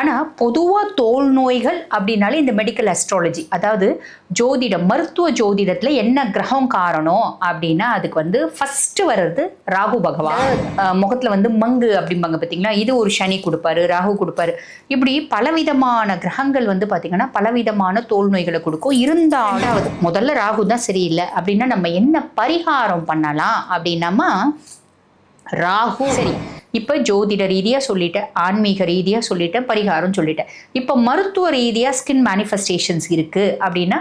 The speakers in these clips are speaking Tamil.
ஆனால் பொதுவாக தோல் நோய்கள் அப்படின்னாலே இந்த மெடிக்கல் அஸ்ட்ராலஜி அதாவது ஜோதிடம் மருத்துவ ஜோதிடத்தில் என்ன கிரகம் காரணம் அப்படின்னா அதுக்கு வந்து ஃபஸ்ட்டு வர்றது ராகு பகவான். முகத்தில் வந்து மங்கு அப்படிம்பாங்க பார்த்தீங்களா இது ஒரு சனி கொடுப்பாரு ராகு கொடுப்பாரு. இப்படி பலவிதமான கிரகங்கள் வந்து பார்த்தீங்கன்னா பலவிதமான தோல் நோய்களை கொடுக்கும். இருந்தாலும் முதல்ல ராகு தான் சரியில்லை அப்படின்னா நம்ம என்ன பரிகாரம் பண்ணலாம் அப்படின்னாமா ராகு. சரி. இப்போ ஜோதிட ரீதியாக சொல்லிட்டேன் ஆன்மீக ரீதியாக சொல்லிட்டேன் பரிகாரம் சொல்லிட்டேன். இப்போ மருத்துவ ரீதியாக ஸ்கின் மேனிஃபெஸ்டேஷன்ஸ் இருக்குது அப்படின்னா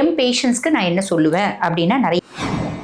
எம் பேஷண்ட்ஸ்க்கு நான் என்ன சொல்லுவேன் அப்படின்னா நிறைய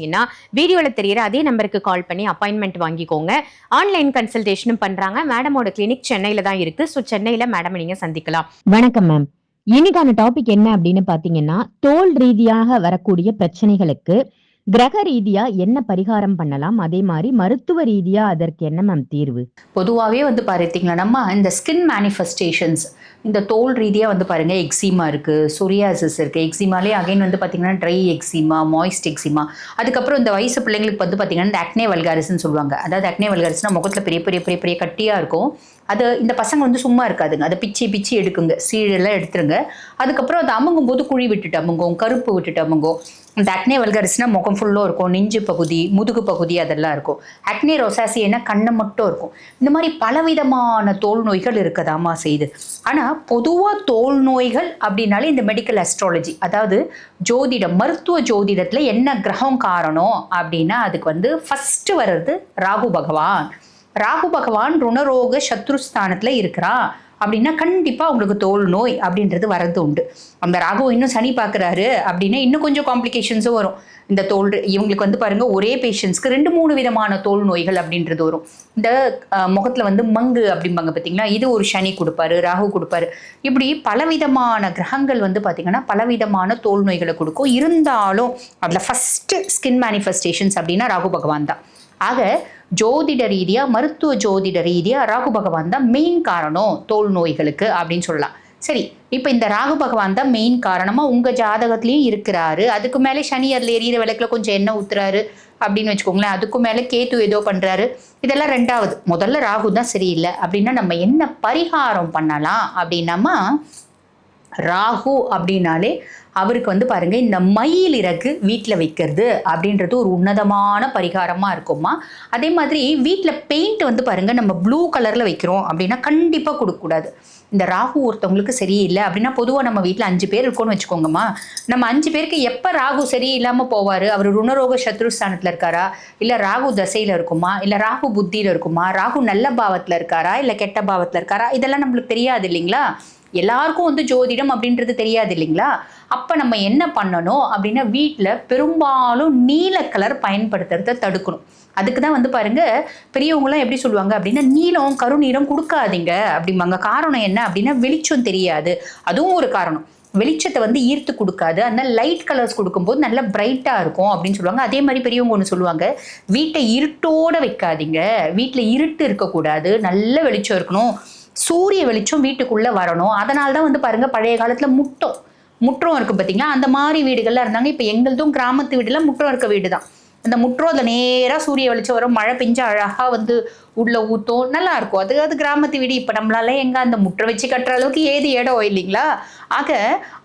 நினைச்சீங்கன்னா வீடியோவில் தெரியிற அதே நம்பருக்கு கால் பண்ணி அப்பாயின்மெண்ட் வாங்கிக்கோங்க. ஆன்லைன் கன்சல்டேஷனும் பண்றாங்க. மேடமோட கிளினிக் சென்னையில தான் இருக்கு. ஸோ சென்னையில மேடம் நீங்க சந்திக்கலாம். வணக்கம் மேம் இன்னைக்கான டாபிக் என்ன அப்படின்னு பாத்தீங்கன்னா தோல் ரீதியாக வரக்கூடிய பிரச்சனைகளுக்கு கிரக ரீதியா என்ன பரிகாரம் பண்ணலாம்? அதே மாதிரி மருத்துவ ரீதியா அதற்கு என்ன மேம் தீர்வு? பொதுவாகவே வந்து பார்த்தீங்களா நம்ம இந்த ஸ்கின் மேனிஃபெஸ்டேஷன்ஸ் இந்த தோல் ரீதியாக வந்து பாருங்க எக்ஸிமா இருக்குது சொரியாசிஸ் இருக்குது எக்ஸிமாலே அகைன் வந்து பார்த்தீங்கன்னா ட்ரை எக்ஸிமா மாய்ஸ்ட் எக்ஸிமா அதுக்கப்புறம் இந்த வயசு பிள்ளைங்களுக்கு வந்து பார்த்தீங்கன்னா இந்த அக்னே வல்காரிஸ்னு சொல்லுவாங்க. அதாவது அக்னே வல்காரிஸ்னா முகத்தில் பெரிய பெரிய பெரிய பெரிய கட்டியாக இருக்கும். அது இந்த பசங்க வந்து சும்மா இருக்காதுங்க. அதை பிச்சு பிச்சு எடுக்குங்க. சீழெல்லாம் எடுத்துருங்க. அதுக்கப்புறம் அதை அமுங்கும் போது குழி விட்டுட்டு அமுங்கும் கருப்பு விட்டுட்டு அமுங்கும். இந்த அக்னே வல்கரிஸ்னா முகம் ஃபுல்லாக இருக்கும் நெஞ்சு பகுதி முதுகு பகுதி அதெல்லாம் இருக்கும். அக்னே ரொசாசியனா கண்ணை மட்டும் இருக்கும். இந்த மாதிரி பலவிதமான தோல் நோய்கள் இருக்கதாமா செய்யுது. ஆனால் பொதுவாக தோல் நோய்கள் அப்படின்னாலே இந்த மெடிக்கல் அஸ்ட்ராலஜி அதாவது ஜோதிடம் மருத்துவ ஜோதிடத்தில் என்ன கிரகம் காரணம் அப்படின்னா அதுக்கு வந்து ஃபஸ்ட்டு வர்றது ராகு பகவான். ராகு பகவான் ருணரோக சத்ருஸ்தானத்தில் இருக்கிறா அப்படின்னா கண்டிப்பாக உங்களுக்கு தோல் நோய் அப்படின்றது வரது உண்டு. அந்த ராகு இன்னும் சனி பார்க்குறாரு அப்படின்னா இன்னும் கொஞ்சம் காம்ப்ளிகேஷன்ஸும் வரும். இந்த தோல் இவங்களுக்கு வந்து பாருங்க ஒரே பேஷண்ட்ஸ்க்கு ரெண்டு மூணு விதமான தோல் நோய்கள் அப்படின்றது வரும். இந்த முகத்தில் வந்து மங்கு அப்படிம்பாங்க பார்த்தீங்களா இது ஒரு சனி கொடுப்பாரு ராகு கொடுப்பாரு. இப்படி பலவிதமான கிரகங்கள் வந்து பார்த்தீங்கன்னா பலவிதமான தோல் நோய்களை கொடுக்கும். இருந்தாலும் அதில் ஃபஸ்ட்டு ஸ்கின் மேனிஃபெஸ்டேஷன்ஸ் அப்படின்னா ராகு பகவான் தான். ஆக ஜோதிட ரீதியா மருத்துவ ஜோதிட ரீதியா ராகு பகவான் தான் மெயின் காரணம் தோல் நோய்களுக்கு அப்படின்னு சொல்லலாம். சரி இப்போ இந்த ராகு பகவான் தான் மெயின் காரணமா உங்க ஜாதகத்திலயும் இருக்கிறாரு. அதுக்கு மேலே சனி அதுல எரியிற விளக்குல கொஞ்சம் எண்ணெய் ஊத்துறாரு அப்படின்னு வச்சுக்கோங்களேன். அதுக்கு மேலே கேத்து ஏதோ பண்றாரு. இதெல்லாம் ரெண்டாவது. முதல்ல ராகு தான் சரியில்லை அப்படின்னா நம்ம என்ன பரிகாரம் பண்ணலாம் அப்படின்னாமா ராகு அப்படின்னாலே அவருக்கு வந்து பாருங்க இந்த மயில் இறகு வீட்டில் வைக்கிறது அப்படின்றது ஒரு உன்னதமான பரிகாரமாக இருக்குமா அதே மாதிரி வீட்டில் பெயிண்ட் வந்து பாருங்க நம்ம ப்ளூ கலரில் வைக்கிறோம் அப்படின்னா கண்டிப்பாக கொடுக்கக்கூடாது. இந்த ராகு ஒருத்தவங்களுக்கு சரியில்லை அப்படின்னா பொதுவாக நம்ம வீட்டில் அஞ்சு பேர் இருக்கோம்னு வச்சுக்கோங்கம்மா. நம்ம அஞ்சு பேருக்கு எப்போ ராகு சரியில்லாமல் போவார்? அவர் ருணரோக சத்ருஸ்தானத்தில் இருக்காரா? இல்லை ராகு தசையில் இருக்குமா? இல்லை ராகு புத்தியில் இருக்குமா? ராகு நல்ல பாவத்தில் இருக்காரா? இல்லை கெட்ட பாவத்தில் இருக்காரா? இதெல்லாம் நம்மளுக்கு தெரியாது இல்லைங்களா? எல்லாருக்கும் வந்து ஜோதிடம் அப்படின்றது தெரியாது இல்லைங்களா? அப்போ நம்ம என்ன பண்ணணும் அப்படின்னா வீட்டில் பெரும்பாலும் நீல கலர் பயன்படுத்துறத தடுக்கணும். அதுக்கு தான் வந்து பாருங்க பெரியவங்களாம் எப்படி சொல்லுவாங்க அப்படின்னா நீலம் கருநீரம் கொடுக்காதீங்க அப்படிம்பாங்க. காரணம் என்ன அப்படின்னா வெளிச்சம் தெரியாது. அதுவும் ஒரு காரணம். வெளிச்சத்தை வந்து ஈர்த்து கொடுக்காது. அதனால லைட் கலர்ஸ் கொடுக்கும்போது நல்லா பிரைட்டாக இருக்கும் அப்படின்னு சொல்லுவாங்க. அதே மாதிரி பெரியவங்க ஒன்று சொல்லுவாங்க வீட்டை இருட்டோட வைக்காதீங்க. வீட்டில் இருட்டு இருக்கக்கூடாது. நல்ல வெளிச்சம் இருக்கணும். சூரிய வெளிச்சம் வீட்டுக்குள்ளே வரணும். அதனால தான் வந்து பாருங்க பழைய காலத்தில் முட்டம். முற்றம் இருக்குது பார்த்தீங்களா அந்த மாதிரி வீடுகள்லாம் இருந்தாங்க. இப்போ எங்களதும் கிராமத்து வீடுலாம் முற்றம் இருக்க வீடு தான். அந்த முற்றம் அதில் நேராக சூரிய வெளிச்சம் வரும். மழை பெஞ்சு அழகாக வந்து உள்ளே ஊற்றும் நல்லாயிருக்கும் அது அது கிராமத்து வீடு. இப்போ நம்மளால எங்கே அந்த முற்றம் வச்சு கட்டுற அளவுக்கு ஏது இடம் இல்லைங்களா? ஆக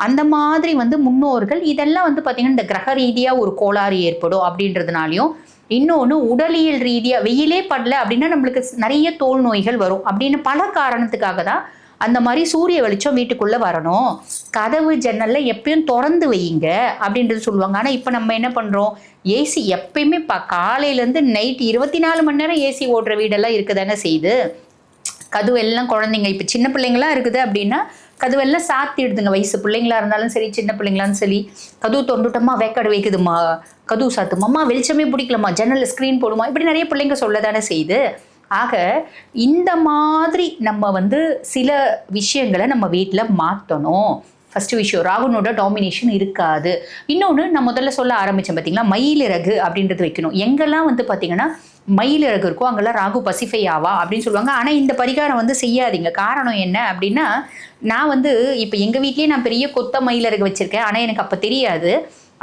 அந்த மாதிரி வந்து முன்னோர்கள் இதெல்லாம் வந்து பார்த்தீங்கன்னா இந்த கிரக ரீதியாக ஒரு கோளாறு ஏற்படும் அப்படின்றதுனாலையும் இன்னொன்று உடலியல் ரீதியாக வெயிலே படல அப்படின்னா நம்மளுக்கு நிறைய தோல் நோய்கள் வரும். அப்படின்னு பல காரணத்துக்காக தான் அந்த மாதிரி சூரிய வெளிச்சம் வீட்டுக்குள்ளே வரணும். கதவு ஜன்னலில் எப்பயும் திறந்து வையுங்க அப்படின்றது சொல்லுவாங்க. ஆனால் இப்போ நம்ம என்ன பண்ணுறோம் ஏசி எப்பயுமே ப காலையிலேருந்து நைட் இருபத்தி நாலு மணி நேரம் ஏசி ஓடுற வீடெல்லாம் இருக்குதானே செய்யுது. கதுவெல்லாம் குழந்தைங்க இப்போ சின்ன பிள்ளைங்களா இருக்குது அப்படின்னா கதுவெல்லாம் சாத்திடுதுங்க வயசு பிள்ளைங்களா இருந்தாலும் சரி சின்ன பிள்ளைங்களாலும் சரி கதுவு தொண்டுட்டம்மா வேக்காடு வைக்குதுமா? கதவு சாத்துமாம்மா வெளிச்சமே பிடிக்கலம்மா. ஜன்னலில் ஸ்க்ரீன் போடுமா? இப்படி நிறைய பிள்ளைங்க சொல்ல தானே செய்யுது. ஆக இந்த மாதிரி நம்ம வந்து சில விஷயங்களை நம்ம வீட்டில் மாற்றணும் ஃபஸ்ட்டு விஷயம் ராகுனோட டாமினேஷன் இருக்காது. இன்னொன்று நான் முதல்ல சொல்ல ஆரம்பித்தேன் பார்த்தீங்களா மயிலிறகு அப்படின்றது வைக்கணும். எங்கெல்லாம் வந்து பார்த்தீங்கன்னா மயிலிறகு இருக்கோ அங்கெல்லாம் ராகு பசிஃபை ஆவா அப்படின்னு சொல்லுவாங்க. ஆனால் இந்த பரிகாரம் வந்து செய்யாதீங்க. காரணம் என்ன அப்படின்னா நான் வந்து இப்போ எங்கள் வீட்லேயே நான் பெரிய கொத்த மயிலிறகு வச்சுருக்கேன். ஆனால் எனக்கு அப்போ தெரியாது.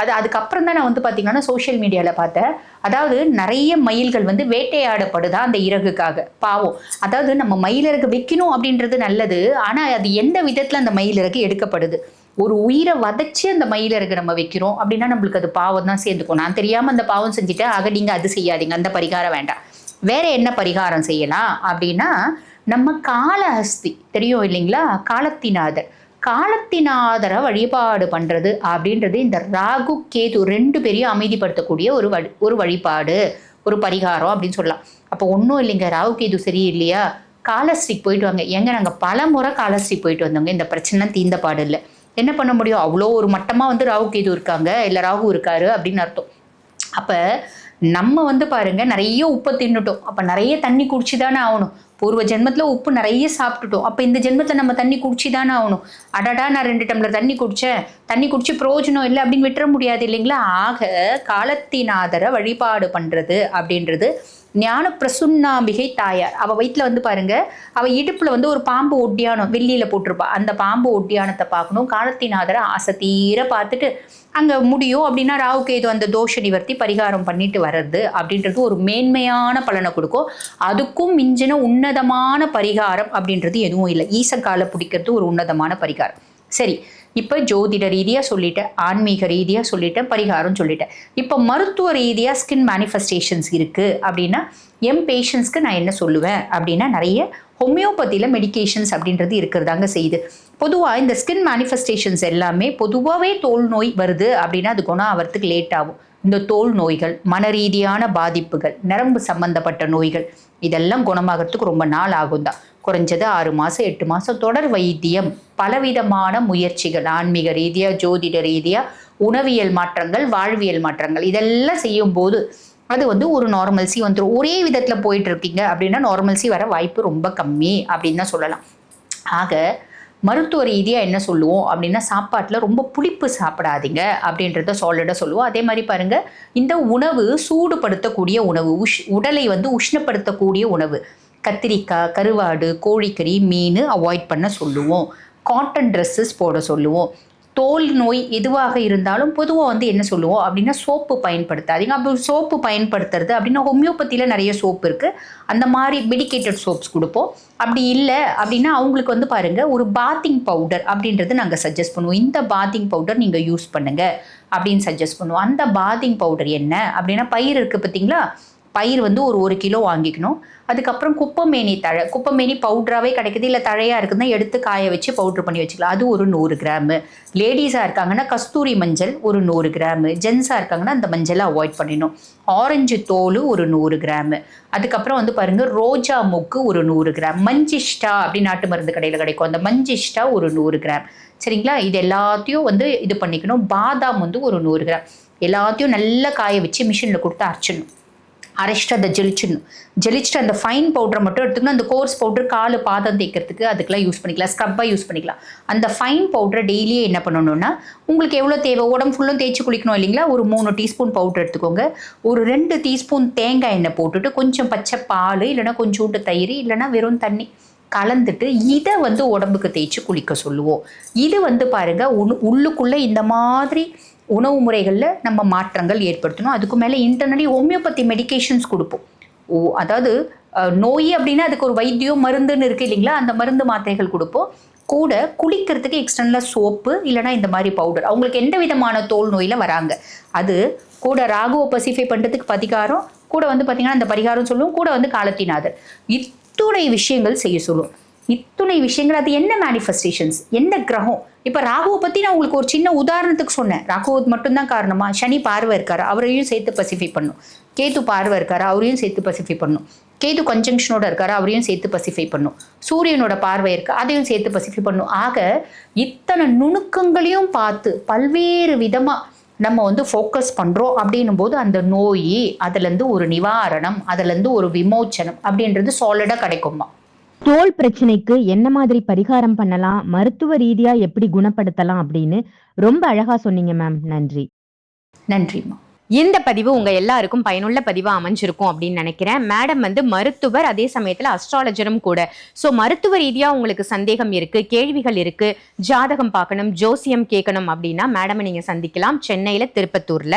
அது அதுக்கப்புறம் தான் நான் வந்து பார்த்தீங்கன்னா சோஷியல் மீடியாவில் பார்த்தேன். அதாவது நிறைய மயில்கள் வந்து வேட்டையாடப்படுதா அந்த இறகுக்காக? பாவம். அதாவது நம்ம மயிலிறகு வைக்கணும் அப்படின்றது நல்லது. ஆனால் அது எந்த விதத்தில் அந்த மயிலிறகு எடுக்கப்படுது? ஒரு உயிரை வதச்சி அந்த மயிலிறகு நம்ம வைக்கிறோம் அப்படின்னா நம்மளுக்கு அது பாவம் தான் சேர்ந்துக்கும். நான் தெரியாமல் அந்த பாவம் செஞ்சுட்டேன். ஆக நீங்கள் அது செய்யாதீங்க. அந்த பரிகாரம் வேண்டாம். வேற என்ன பரிகாரம் செய்யலாம் அப்படின்னா நம்ம காளஹஸ்தி தெரியும் இல்லைங்களா? காலத்தினாதர் காலத்தினாதர வழிபாடு பண்ணுறது அப்படின்றது இந்த ராகு கேது ரெண்டு பேரையும் அமைதிப்படுத்தக்கூடிய ஒரு வழி ஒரு வழிபாடு ஒரு பரிகாரம் அப்படின்னு சொல்லலாம். அப்போ ஒன்றும் இல்லைங்க. ராகு கேது சரி இல்லையா காலஸ்ரீக்கு போயிட்டு வாங்க. எங்க நாங்கள் பல முறை காலஸ்ரீ போயிட்டு வந்தோங்க. இந்த பிரச்சனை தீந்த பாடு இல்லை. என்ன பண்ண முடியும்? அவ்வளோ ஒரு மட்டமாக வந்து ராகு கேது இருக்காங்க. இல்லை ராகு இருக்காரு அப்படின்னு அர்த்தம். அப்போ நம்ம வந்து பாருங்க நிறைய உப்பை தின்னுட்டோம். அப்போ நிறைய தண்ணி குடிச்சு தானே ஆகணும். பூர்வ ஜென்மத்தில் உப்பு நிறைய சாப்பிட்டுட்டோம். அப்போ இந்த ஜென்மத்தில் நம்ம தண்ணி குடிச்சு தானே ஆகணும். அடடா நான் ரெண்டு டம்ளர் தண்ணி குடித்தேன் தண்ணி குடிச்சு பிரயோஜனம் இல்லை அப்படின்னு விட்டுற முடியாது இல்லைங்களா? ஆக காலத்தினாதரை வழிபாடு பண்ணுறது அப்படின்றது ஞான பிரசுன்னாம்பிகை தாயார். அவள் வயிற்றில் வந்து பாருங்க அவள் இடுப்பில் வந்து ஒரு பாம்பு ஒட்டியானம் வெள்ளியில் போட்டிருப்பா. அந்த பாம்பு ஒட்டியானத்தை பார்க்கணும். காலத்தினாதரை ஆசை பார்த்துட்டு அங்கே முடியும் அப்படின்னா ராவுக்கு ஏதோ அந்த தோஷ நிவர்த்தி பரிகாரம் பண்ணிட்டு வர்றது அப்படின்றது ஒரு மேன்மையான பலனை கொடுக்கும். அதுக்கும் மிஞ்சின உன்னதமான பரிகாரம் அப்படின்றது எதுவும் இல்லை. ஈசக்கால பிடிக்கிறது ஒரு உன்னதமான பரிகாரம். சரி இப்போ ஜோதிட ரீதியாக சொல்லிட்டேன் ஆன்மீக ரீதியாக சொல்லிட்டேன் பரிகாரம் சொல்லிட்டேன். இப்போ மருத்துவ ரீதியாக ஸ்கின் மேனிஃபெஸ்டேஷன்ஸ் இருக்குது அப்படின்னா எம் பேஷண்ட்ஸ்க்கு நான் என்ன சொல்லுவேன் அப்படின்னா நிறைய ஹோமியோபதியில் மெடிகேஷன்ஸ் அப்படின்றது இருக்கிறதாங்க செய்யுது. பொதுவாக இந்த ஸ்கின் மேனிஃபெஸ்டேஷன்ஸ் எல்லாமே பொதுவாகவே தோல் நோய் வருது அப்படின்னா அது குணம் ஆகிறதுக்கு லேட் ஆகும். இந்த தோல் நோய்கள் மன ரீதியான பாதிப்புகள் நரம்பு சம்பந்தப்பட்ட நோய்கள் இதெல்லாம் குணமாகறதுக்கு ரொம்ப நாள் ஆகும் தான் குறைஞ்சது ஆறு மாதம் எட்டு மாதம் தொடர் வைத்தியம் பலவிதமான முயற்சிகள் ஆன்மீக ரீதியாக ஜோதிட ரீதியாக உணவியல் மாற்றங்கள் வாழ்வியல் மாற்றங்கள் இதெல்லாம் செய்யும்போது அது வந்து ஒரு நார்மல்சி வந்துடும் ஒரே விதத்தில் போயிட்டு இருக்கீங்க அப்படின்னா நார்மல்சி வர வாய்ப்பு ரொம்ப கம்மி அப்படின்னு தான் சொல்லலாம். ஆக மருத்துவ ரீதியாக என்ன சொல்லுவோம் அப்படின்னா சாப்பாட்டில் ரொம்ப புளிப்பு சாப்பிடாதீங்க அப்படின்றத சாலிடாக சொல்லுவோம். அதே மாதிரி பாருங்கள் இந்த உணவு சூடுபடுத்தக்கூடிய உணவு உஷ் உடலை வந்து உஷ்ணப்படுத்தக்கூடிய உணவு. கத்திரிக்காய் கருவாடு கோழிக்கறி மீன் அவாய்ட் பண்ண சொல்லுவோம். காட்டன் ட்ரெஸ்ஸஸ் போட சொல்லுவோம். தோல் நோய் எதுவாக இருந்தாலும் பொதுவாக வந்து என்ன சொல்லுவோம்? அப்படின்னா சோப்பு பயன்படுத்தாதீங்க. அப்போ சோப்பு பயன்படுத்துறது அப்படின்னா ஹோமியோபதியில் நிறைய சோப்பு இருக்குது அந்த மாதிரி மெடிக்கேட்டட் சோப்ஸ் கொடுப்போம். அப்படி இல்லை அப்படின்னா அவங்களுக்கு வந்து பாருங்கள் ஒரு பாத்திங் பவுடர் அப்படின்றது நாங்கள் சஜஸ்ட் பண்ணுவோம். இந்த பாத்திங் பவுடர் நீங்கள் யூஸ் பண்ணுங்கள் அப்படின்னு சஜஸ்ட் பண்ணுவோம். அந்த பாத்திங் பவுடர் என்ன? அப்படின்னா பயிர் இருக்குது பார்த்தீங்களா? பயிர் வந்து ஒரு ஒரு கிலோ வாங்கிக்கணும். அதுக்கப்புறம் குப்பமேனி தழை. குப்பமேனி பவுடராகவே கிடைக்குது. இல்லை தழையாக இருக்குதுன்னா எடுத்து காய வச்சு பவுட்ரு பண்ணி வச்சுக்கலாம். அது ஒரு நூறு கிராமு லேடிஸாக இருக்காங்கன்னா கஸ்தூரி மஞ்சள் ஒரு நூறு கிராமு ஜென்ஸாக இருக்காங்கன்னா அந்த மஞ்சளை அவாய்ட் பண்ணிடணும். ஆரஞ்சு தோல் ஒரு நூறு கிராமு அதுக்கப்புறம் வந்து பாருங்கள் ரோஜா மொக்கு ஒரு நூறு கிராம் மஞ்சிஷ்டா அப்படி நாட்டு மருந்து கடையில் கிடைக்கும். அந்த மஞ்சிஷ்டா ஒரு நூறு கிராம் சரிங்களா? இது எல்லாத்தையும் வந்து இது பண்ணிக்கணும். பாதாம் வந்து ஒரு நூறு கிராம் எல்லாத்தையும் நல்லா காய வச்சு மிஷினில் கொடுத்து அரைச்சிடணும். அரைச்சிட்டு அதை ஜெலிச்சிடணும். ஜெலிச்சிட்டு அந்த ஃபைன் பவுடரை மட்டும் எடுத்துக்கணும். அந்த கோர்ஸ் பவுடர் காலு பாதம் தேய்க்கிறதுக்கு அதுக்கெல்லாம் யூஸ் பண்ணிக்கலாம். ஸ்க்ரப்பாக யூஸ் பண்ணிக்கலாம். அந்த ஃபைன் பவுடரை டெய்லியே என்ன பண்ணணும்னா உங்களுக்கு எவ்வளோ தேவை? உடம்பு ஃபுல்லும் தேய்ச்சி குளிக்கணும் இல்லைங்களா? ஒரு மூணு டீஸ்பூன் பவுடர் எடுத்துக்கோங்க. ஒரு ரெண்டு டீஸ்பூன் தேங்காய் எண்ணெய் போட்டுட்டு கொஞ்சம் பச்சை பால் இல்லைன்னா கொஞ்சோண்டு தயிர் இல்லைன்னா வெறும் தண்ணி கலந்துட்டு இதை வந்து உடம்புக்கு தேய்ச்சி குளிக்க சொல்லுவோம். இது வந்து பாருங்கள் உள்ளுக்குள்ளே இந்த மாதிரி உணவு முறைகளில் நம்ம மாற்றங்கள் ஏற்படுத்தணும். அதுக்கு மேலே இன்டர்னலி ஹோமியோபதி மெடிகேஷன்ஸ் கொடுப்போம். ஓ அதாவது நோய் அப்படின்னா அதுக்கு ஒரு வைத்தியம் மருந்துன்னு இருக்குது இல்லைங்களா? அந்த மருந்து மாத்திரைகள் கொடுப்போம். கூட குளிக்கிறதுக்கு எக்ஸ்டர்னலாக சோப்பு இல்லைனா இந்த மாதிரி பவுடர் அவங்களுக்கு எந்த விதமான தோல் நோயில் வராங்க. அது கூட ராகுவை பசிஃபை பண்ணுறதுக்கு பதிகாரம் கூட வந்து பார்த்திங்கன்னா அந்த பரிகாரம் சொல்லுவோம் கூட வந்து காலத்தினாதர். இத்துணை விஷயங்கள் செய்ய சொல்லுவோம் இத்துணை விஷயங்கள் அது என்ன மேனிஃபெஸ்டேஷன்ஸ் என்ன கிரகம்? இப்போ ராகுவை பற்றி நான் உங்களுக்கு ஒரு சின்ன உதாரணத்துக்கு சொன்னேன். ராகுவத் மட்டும்தான் காரணமா? சனி பார்வை இருக்காரு அவரையும் சேர்த்து பசிஃபை பண்ணும். கேது பார்வை இருக்காரு அவரையும் சேர்த்து பசிஃபை பண்ணும். கேது கன்ஜங்ஷனோட இருக்காரு அவரையும் சேர்த்து பசிஃபை பண்ணும். சூரியனோட பார்வை இருக்கு அதையும் சேர்த்து பசிஃபை பண்ணும். ஆக இத்தனை நுணுக்கங்களையும் பார்த்து பல்வேறு விதமாக நம்ம வந்து ஃபோக்கஸ் பண்ணுறோம் அப்படின்னும் போது அந்த நோய் அதுலேருந்து ஒரு நிவாரணம் அதுலேருந்து ஒரு விமோச்சனம் அப்படின்றது சாலிடாக கிடைக்குமா? தோல் பிரச்சனைக்கு என்ன மாதிரி பரிகாரம் பண்ணலாம்? மருத்துவ ரீதியா எப்படி குணப்படுத்தலாம் அப்படின்னு ரொம்ப அழகா சொன்னீங்க மேம் நன்றி. நன்றிம்மா. இந்த பதிவு உங்க எல்லாருக்கும் பயனுள்ள பதிவா அமைஞ்சிருக்கும் அப்படின்னு நினைக்கிறேன். மேடம் வந்து மருத்துவர் அதே சமயத்துல அஸ்ட்ராலஜரும் கூட. ஸோ மருத்துவ ரீதியா உங்களுக்கு சந்தேகம் இருக்கு கேள்விகள் இருக்கு ஜாதகம் பார்க்கணும் ஜோசியம் கேட்கணும் அப்படின்னா மேடமை நீங்க சந்திக்கலாம். சென்னையில திருப்பத்தூர்ல.